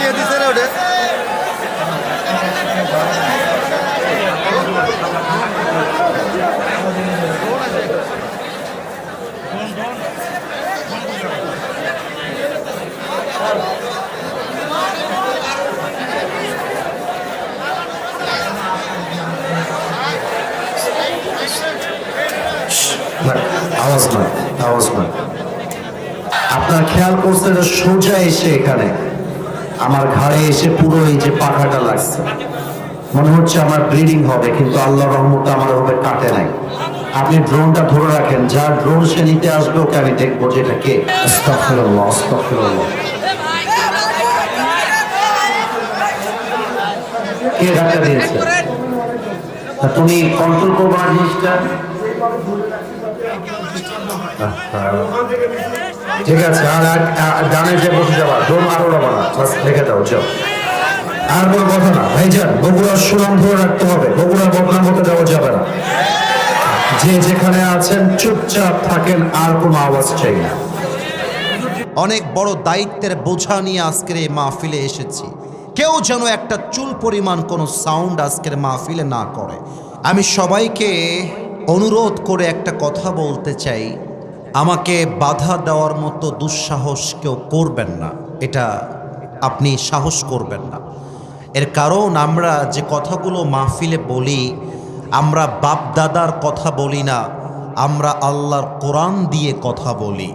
টিয়া দিছে ওটা? আপনার খেয়াল করছে এটা সোজা এসে এখানে। আমার ঘাড়ে এসে পুরো এই যে পাখাটা লাগছে। মনে হচ্ছে আমার ব্লিডিং হবে, কিন্তু আল্লাহ রহমত আমার ওকে কাটে নাই। আপনি ড্রোনটা ধরে রাখেন যার ড্রোন সে নিতে আসবে, ওকে আমি দেখব যে এটা কে। কে তুমি কন্ট্রোল করব জিনিসটা? ঠিক আছে, আর ডানে যে বসে যাবা আরও না দাও, যাও। আর কোনো কথা না ভাইজান বগুড়ার সুনাম ধরে রাখতে হবে বদনাম হতে দেওয়া যাবে না। যে যেখানে আছেন, চুপচাপ থাকেন, আর কোনো আওয়াজ চাই না। অনেক বড় দায়িত্বের বোঝা নিয়ে আজকের এই মাহফিলে এসেছি। কেউ যেন একটা চুল পরিমাণ কোনো সাউন্ড আজকের মাহফিলে না করে। আমি সবাইকে অনুরোধ করে একটা কথা বলতে চাই। আমাকে বাধা দেওয়ার মতো দুঃসাহস কেউ করবেন না। এটা আপনি সাহস করবেন না। এর কারণ আমরা যে কথাগুলো মাহফিলে বলি, আমরা বাপ দাদার কথা বলি না, আমরা আল্লাহর কোরআন দিয়ে কথা বলি।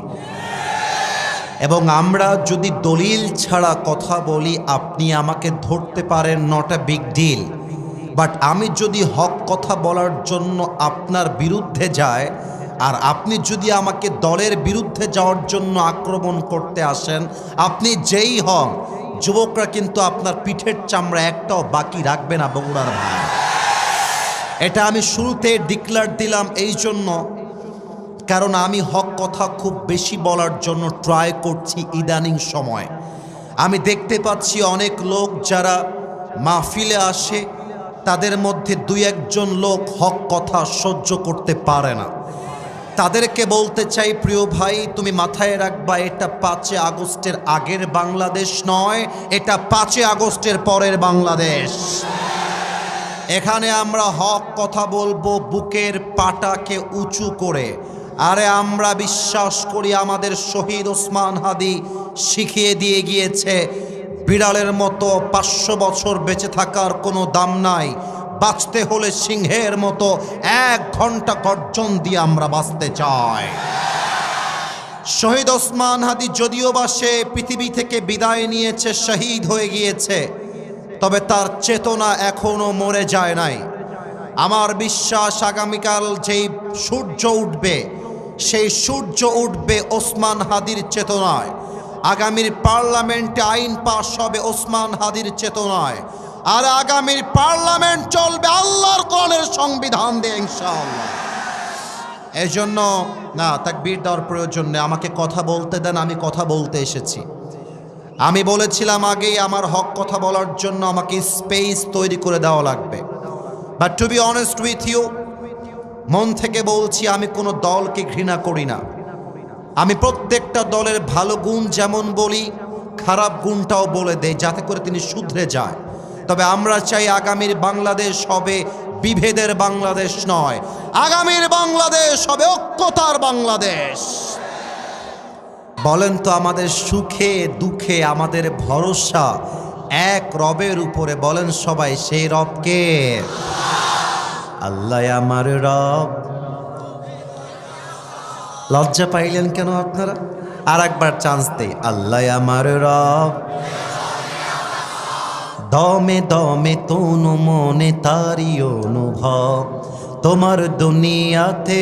এবং আমরা যদি দলিল ছাড়া কথা বলি, আপনি আমাকে ধরতে পারেন নট বিগ ডিল বাট আমি যদি হক কথা বলার জন্য আপনার বিরুদ্ধে যায় আর আপনি যদি আমাকে দলের বিরুদ্ধে যাওয়ার জন্য আক্রমণ করতে আসেন, আপনি যেই হন, যুবকরা কিন্তু আপনার পিঠের চামড়া একটাও বাকি রাখবে না বগুড়ার ভাই। এটা আমি শুরুতে ডিক্লার দিলাম এই জন্য, কারণ আমি হক কথা খুব বেশি বলার জন্য ট্রাই করছি ইদানিং সময়। আমি দেখতে পাচ্ছি অনেক লোক যারা মাহফিলে আসে, তাদের মধ্যে দুই একজন লোক হক কথা সহ্য করতে পারে না। তাদেরকে বলতে চাই, প্রিয় ভাই, তুমি মাথায় রাখবা, এটা পাঁচে আগস্টের আগের বাংলাদেশ নয়, এটা পাঁচে আগস্টের পরের বাংলাদেশ। এখানে আমরা হক কথা বলব, বুকের পাটাকে উঁচু করে। আরে আমরা বিশ্বাস করি আমাদের শহীদ ওসমান হাদি শিখিয়ে দিয়ে গিয়েছে, বিড়ালের মতো পাঁচশো বছর বেঁচে থাকার কোনো দাম নাই। বাঁচতে হলে সিংহের মতো এক ঘণ্টা গর্জন দিয়ে আমরা বাঁচতে চাই। শহীদ ওসমান হাদি যদিও বা সে পৃথিবী থেকে বিদায় নিয়েছে, শহীদ হয়ে গিয়েছে, তবে তার চেতনা এখনও মরে যায় নাই। আমার বিশ্বাস আগামীকাল যেই সূর্য উঠবে, সেই সূর্য উঠবে ওসমান হাদির চেতনায়। আগামীর পার্লামেন্টে আইন পাশ হবে ওসমান হাদির চেতনায়। আর আগামীর পার্লামেন্ট চলবে আল্লাহর কোরআনের সংবিধান দিয়ে, ইনশাআল্লাহ। এই জন্য না তাক তাকবীর দেওয়ার প্রয়োজন নেই। আমাকে কথা বলতে দেন, আমি কথা বলতে এসেছি। আমি বলেছিলাম আগেই, আমার হক কথা বলার জন্য আমাকে স্পেস তৈরি করে দেওয়া লাগবে। But to be honest with you মন থেকে বলছি, আমি কোনো দলকে ঘৃণা করি না। আমি প্রত্যেকটা দলের ভালো গুণ যেমন বলি, খারাপ গুণটাও বলে দেয় যাতে করে তিনি শুধরে যায়। তবে আমরা চাই আগামীর বাংলাদেশ হবে বিভেদের বাংলাদেশ নয়। আগামীর বাংলাদেশ হবে ঐক্যতার বাংলাদেশ। বলেন তো আমাদের সুখে, দুঃখে, আমাদের ভরসা এক রবের উপরে বলেন সবাই, সেই রবকে আল্লাহ আমার রব। লজ্জা পাইলেন কেন আপনারা? আর একবার চান্স দেই। আল্লাহ আমার রব। দমে দমে তনু মনে তারি অনুভব। তোমার দুনিয়াতে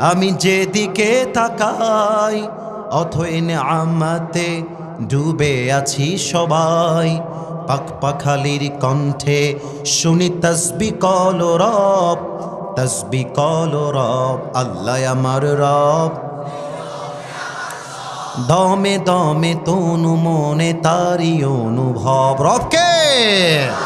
আমি যেদিকে তাকাই অথইন আমাতে ডুবে আছি সবাই। পাক পাখালির কণ্ঠে শুনি তসবি কল রব, তসবি কল রব, আল্লাহ আমার রব। দমে দমে তনু মনে তারি অনুভব। রবকে Aê!